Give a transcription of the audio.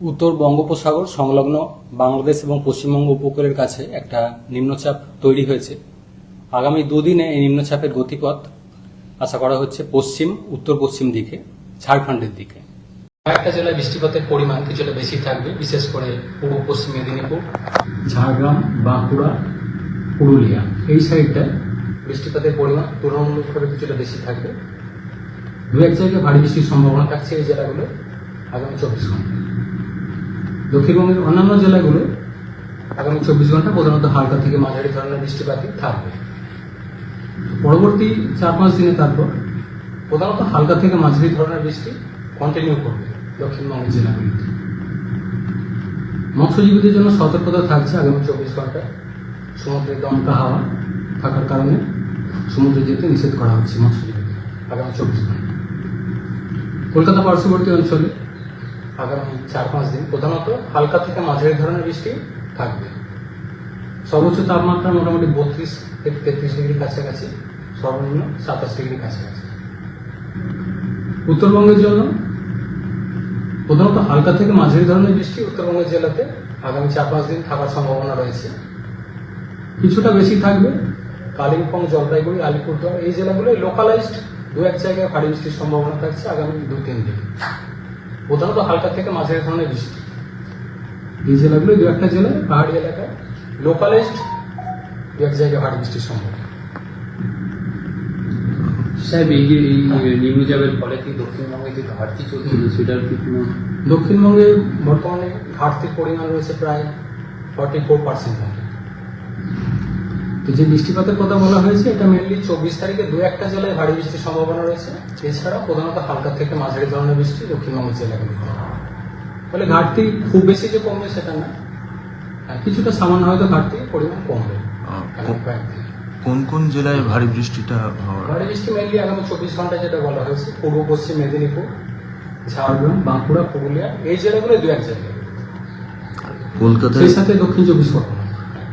উত্তর বঙ্গোপসাগর সংলগ্ন বাংলাদেশ এবং পশ্চিমবঙ্গ উপকূলের কাছে একটা নিম্নচাপ তৈরি হয়েছে। আগামী দুদিনে এই নিম্নচাপের গতিপথ আশা করা হচ্ছে পশ্চিম, উত্তর পশ্চিম দিকে, ঝাড়খণ্ডের দিকে। কয়েকটা জেলায় বৃষ্টিপাতের পরিমাণ কিছুটা বেশি থাকবে, বিশেষ করে পূর্ব পশ্চিম মেদিনীপুর, ঝাড়গ্রাম, বাঁকুড়া, পুরুলিয়া। এই সাইডটায় বৃষ্টিপাতের পরিমাণ তুলনামূলকভাবে কিছুটা বেশি থাকবে। দু এক জায়গায় ভারী বৃষ্টির সম্ভাবনা থাকছে এই জেলাগুলো আগামী চব্বিশ ঘণ্টা দক্ষিণবঙ্গের অন্যান্য জেলাগুলো আগামী চব্বিশ ঘণ্টা প্রধানত হালকা থেকে মাঝারি ধরনের বৃষ্টিপাতই থাকবে। পরবর্তী চার পাঁচ দিনে তারপর প্রধানত হালকা থেকে মাঝারি ধরনের বৃষ্টি কন্টিনিউ করবে দক্ষিণবঙ্গের জেলাগুলিতে। মৎস্যজীবীদের জন্য সতর্কতা থাকছে আগামী চব্বিশ ঘণ্টা সমুদ্রে দমকা হাওয়া থাকার কারণে সমুদ্রে যেতে নিষেধ করা হচ্ছে মৎস্যজীবীদের। আগামী চব্বিশ ঘণ্টা কলকাতা পার্শ্ববর্তী অঞ্চলে আগামী চার পাঁচ দিন। প্রধানত হালকা থেকে মাঝারি ধরনের বৃষ্টি থাকবে। সর্বোচ্চ তাপমাত্রা মোটামুটি বত্রিশ থেকে তেত্রিশ ডিগ্রির কাছাকাছি, সর্বনিম্ন সাতাশ ডিগ্রির কাছাকাছি। উত্তরবঙ্গের জন্য প্রধানত হালকা থেকে মাঝারি ধরনের বৃষ্টি উত্তরবঙ্গের জেলাতে আগামী চার পাঁচ দিন থাকার সম্ভাবনা রয়েছে। কিছুটা বেশি থাকবে কালিম্পং, জলপাইগুড়ি, আলিপুরদুয়ার। এই জেলাগুলোয় লোকালাইজড দু এক জায়গায় ভারী বৃষ্টির সম্ভাবনা থাকছে আগামী দু তিন দিন। প্রধানত হালকা থেকে মাঝারি ধরনের বৃষ্টি। এই জেলাগুলো দু একটা জেলায়? পাহাড়ি এলাকায়। লোকালাইজড দু এক জায়গায় ভারী বৃষ্টির সম্ভাবনা। সাহেব এই যে এই নিম্নচাপের ফলে কি দক্ষিণবঙ্গে যে ঘাটতি চলছিল সেটার কি কোনো দক্ষিণবঙ্গে বর্তমানে ঘাটতির পরিমাণ রয়েছে প্রায় ফর্টি ফোর পার্সেন্ট যে বৃষ্টিপাতের কথা বলা হয়েছে এটা মেনলি চব্বিশ তারিখে দু একটা জেলায় ভারী বৃষ্টির সম্ভাবনা রয়েছে। এছাড়া প্রধানত হালকা থেকে মাঝারি ধরনের বৃষ্টি দক্ষিণবঙ্গের জেলাগুলিতে ফলে ঘাটতি খুব বেশি যে কমবে সেটা না। কিছুটা সামান্য হয়তো ঘাটতির পরিমাণ কমবে। কোন কোন জেলায় ভারী বৃষ্টিটা ভারী বৃষ্টি মেনলি আগামী চব্বিশ ঘণ্টা যেটা বলা হয়েছে পূর্ব পশ্চিম মেদিনীপুর ঝাড়গ্রাম বাঁকুড়া পুরুলিয়া এই জেলাগুলো দু এক জায়গায় কলকাতায় সেই সাথে দক্ষিণ চব্বিশ পরগনা।